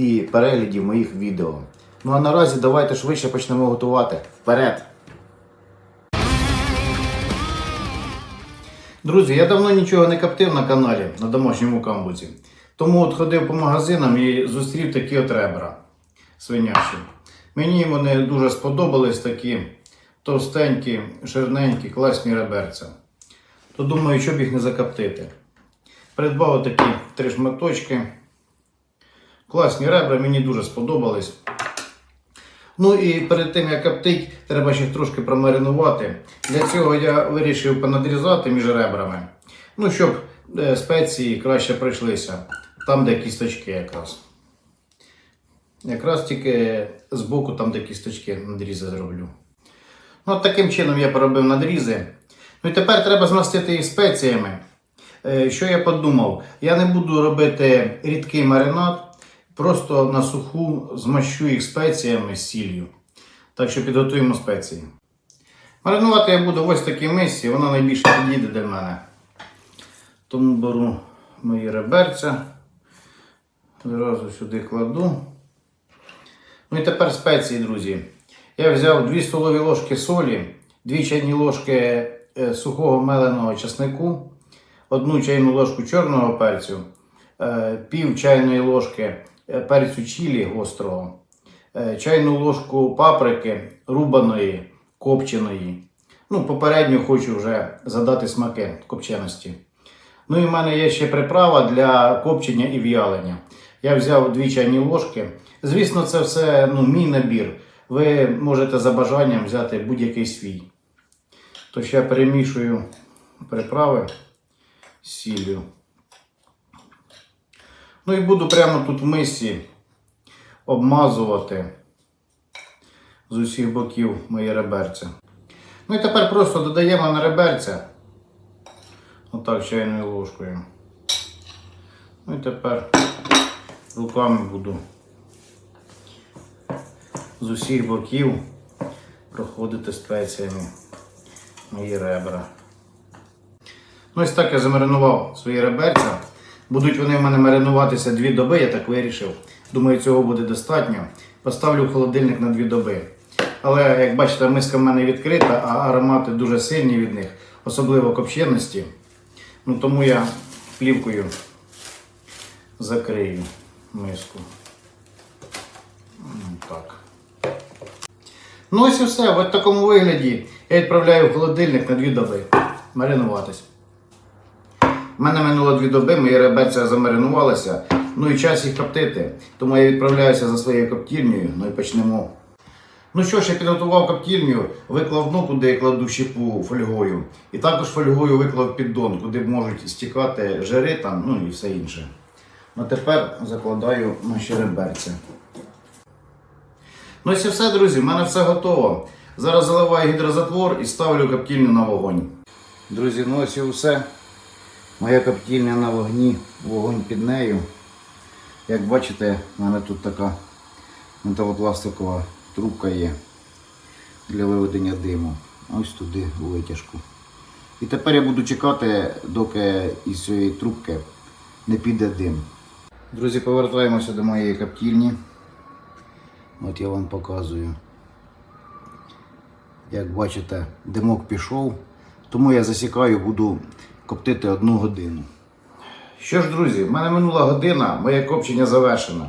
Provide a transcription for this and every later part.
і переглядів моїх відео. Ну а наразі давайте швидше почнемо готувати. Вперед! Друзі, я давно нічого не коптив на каналі на домашньому камбуці. Тому от ходив по магазинам і зустрів такі от ребра свинячі. Мені вони дуже сподобались такі товстенькі, жирненькі, класні реберця. То думаю, щоб їх не закоптити. Придбав такі три шматочки. Класні ребра, мені дуже сподобались. Ну і перед тим як коптить, треба ще трошки промаринувати. Для цього я вирішив понадрізати між ребрами. Ну, щоб е, спеції краще прийшлися. Там, де кісточки якраз. Якраз тільки з боку, там, де кісточки надрізи зроблю. Ну, таким чином я поробив надрізи. Ну і тепер треба змастити їх спеціями. Е, Що я подумав? Я не буду робити рідкий маринад, просто на суху змащу їх спеціями з сіллю. Так що підготуємо спеції. Маринувати я буду ось такій мисці, вона найбільше підійде до мене. Тому беру мої реберця, зразу сюди кладу. Ну і тепер спеції, друзі. Я взяв 2 столові ложки солі, 2 чайні ложки е, сухого меленого часнику, 1 чайну ложку чорного перцю, е, пів чайної ложки перцю чилі гострого, е, чайну ложку паприки рубаної, копченої. Ну, попередньо хочу вже задати смаки копченості. Ну і в мене є ще приправа для копчення і в'ялення. Я взяв 2 чайні ложки. Звісно, це все ну, мій набір. Ви можете за бажанням взяти будь-який свій. Тож я перемішую приправи з сіллю. Ну і буду прямо тут в мисці обмазувати з усіх боків мої реберця. Ну і тепер просто додаємо на реберця. Отак чайною ложкою. Ну і тепер руками буду з усіх боків проходити спеціями мої ребра. Ну, ось так я замаринував свої реберця. Будуть вони в мене маринуватися дві доби, я так вирішив. Думаю, цього буде достатньо. Поставлю в холодильник на дві доби. Але, як бачите, миска в мене відкрита, а аромати дуже сильні від них, особливо копченості. Ну, тому я плівкою закрию миску. Так. Ну ось і все. В такому вигляді я відправляю в холодильник на дві доби. Маринуватись. У мене минуло дві доби, мої реберця замаринувалися. Ну і час їх коптити. Тому я відправляюся за своєю коптільнею. Ну і почнемо. Ну що ж, я підготував коптільню, виклав дно, куди я кладу щепу фольгою. І також фольгою виклав піддон, куди можуть стікати жири там, ну і все інше. А тепер закладаю наші реберця. Ну і все, друзі, в мене все готово. Зараз заливаю гідрозатвор і ставлю коптільню на вогонь. Друзі, ну ось і все. Моя коптільня на вогні, вогонь під нею. Як бачите, в мене тут така металопластикова трубка є для виведення диму. Ось туди витяжку. І тепер я буду чекати, доки із цієї трубки не піде дим. Друзі, повертаємося до моєї коптільні. От я вам показую. Як бачите, димок пішов, тому я засікаю, буду коптити одну годину. Що ж, друзі, в мене минула година, моє копчення завершено.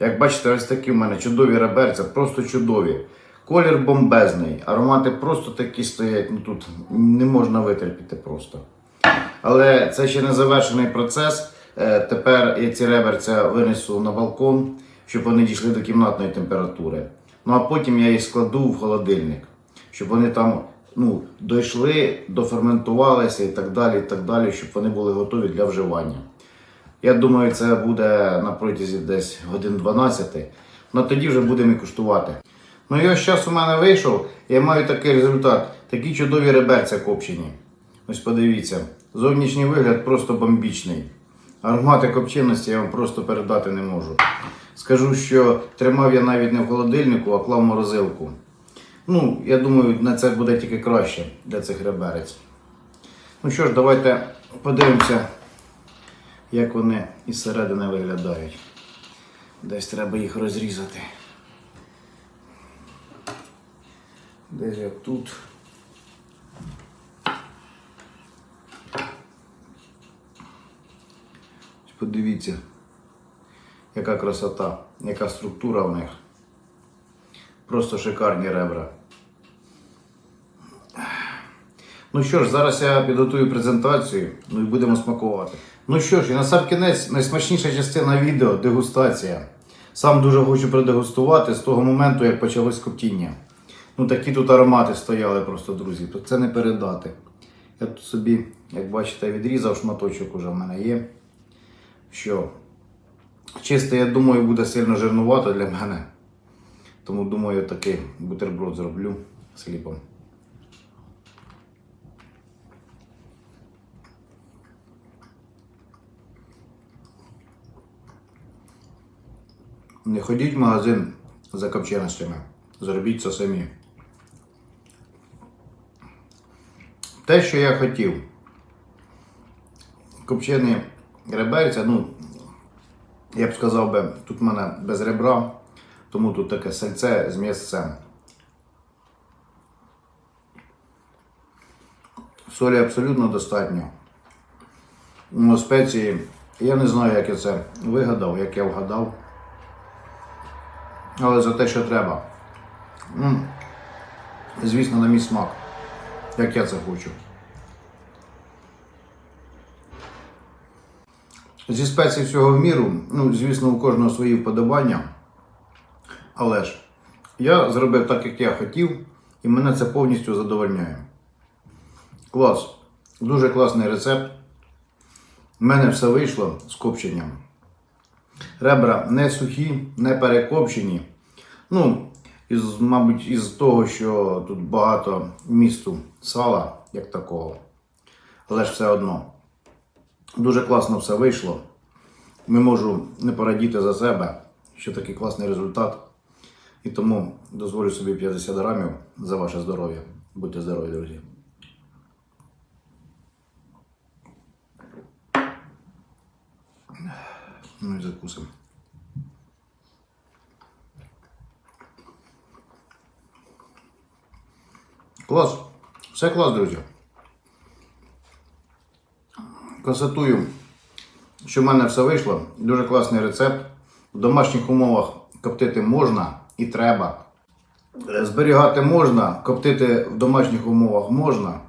Як бачите, ось такі в мене чудові реберця, просто чудові. Колір бомбезний, аромати просто такі стоять, ну тут не можна витерпіти просто. Але це ще не завершений процес. Е, Тепер я ці реберця винесу на балкон, щоб вони дійшли до кімнатної температури. Ну а потім я їх складу в холодильник, щоб вони там ну, дійшли, доферментувалися і так далі, і так далі, щоб вони були готові для вживання. Я думаю, це буде на протязі десь годин 12. Ну тоді вже будемо і куштувати. Ну і ось час у мене вийшов, я маю такий результат. Такі чудові реберця копчені. Ось подивіться, зовнішній вигляд просто бомбічний. Аромати копченості я вам просто передати не можу. Скажу, що тримав я навіть не в холодильнику, а клав в морозилку. Ну, я думаю, на це буде тільки краще для цих реберець. Ну що ж, давайте подивимося, як вони із середини виглядають. Десь треба їх розрізати. Десь як тут. Подивіться, яка красота, яка структура в них. Просто шикарні ребра. Ну що ж, зараз я підготую презентацію, ну і будемо смакувати. Ну що ж, і на сам кінець найсмачніша частина відео дегустація. Сам дуже хочу продегустувати з того моменту, як почалось коптіння. Ну такі тут аромати стояли просто, друзі. Це не передати. Я тут собі, як бачите, відрізав шматочок уже в мене є. Що чисте, я думаю, буде сильно жирнувато для мене. Тому думаю, такий бутерброд зроблю з хлібом. Не ходіть в магазин за копченостями. Зробіть це самі. Те, що я хотів. Копчені реберця, ну, я б сказав би, тут в мене без ребра, тому тут таке сальце з м'ясцем. Солі абсолютно достатньо. Ну, спеції, я не знаю, як я це вигадав, як я вгадав. Але за те, що треба. Звісно, на мій смак. Як я це хочу. Зі спецій всього в міру, ну, звісно, у кожного свої вподобання. Але ж я зробив так, як я хотів, і мене це повністю задовольняє. Клас. Дуже класний рецепт. У мене все вийшло з копченням. Ребра не сухі, не перекопчені. Ну, із, мабуть, із того, що тут багато місту сала, як такого. Але ж все одно. Дуже класно все вийшло. Не можу не порадіти за себе, що такий класний результат. І тому дозволю собі 50 грамів за ваше здоров'я. Будьте здорові, друзі. Ну і закусимо. Клас. Все клас, друзі. Констатую, що в мене все вийшло. Дуже класний рецепт. В домашніх умовах коптити можна і треба. Зберігати можна, коптити в домашніх умовах можна.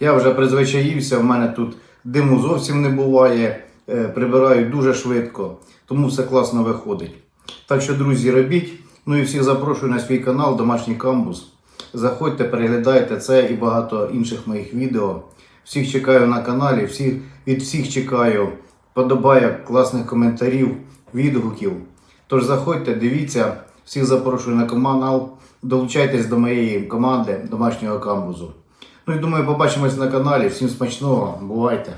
Я вже призвичаївся, в мене тут диму зовсім не буває, е, прибираю дуже швидко, тому все класно виходить. Так що, друзі, робіть. Ну і всіх запрошую на свій канал Домашній Камбус. Заходьте, переглядайте це і багато інших моїх відео. Всіх чекаю на каналі, всіх, від всіх чекаю подобайок, класних коментарів, відгуків. Тож заходьте, дивіться, всіх запрошую на канал, долучайтесь до моєї команди домашнього камбузу. Ну і думаю, побачимось на каналі. Всім смачного, бувайте!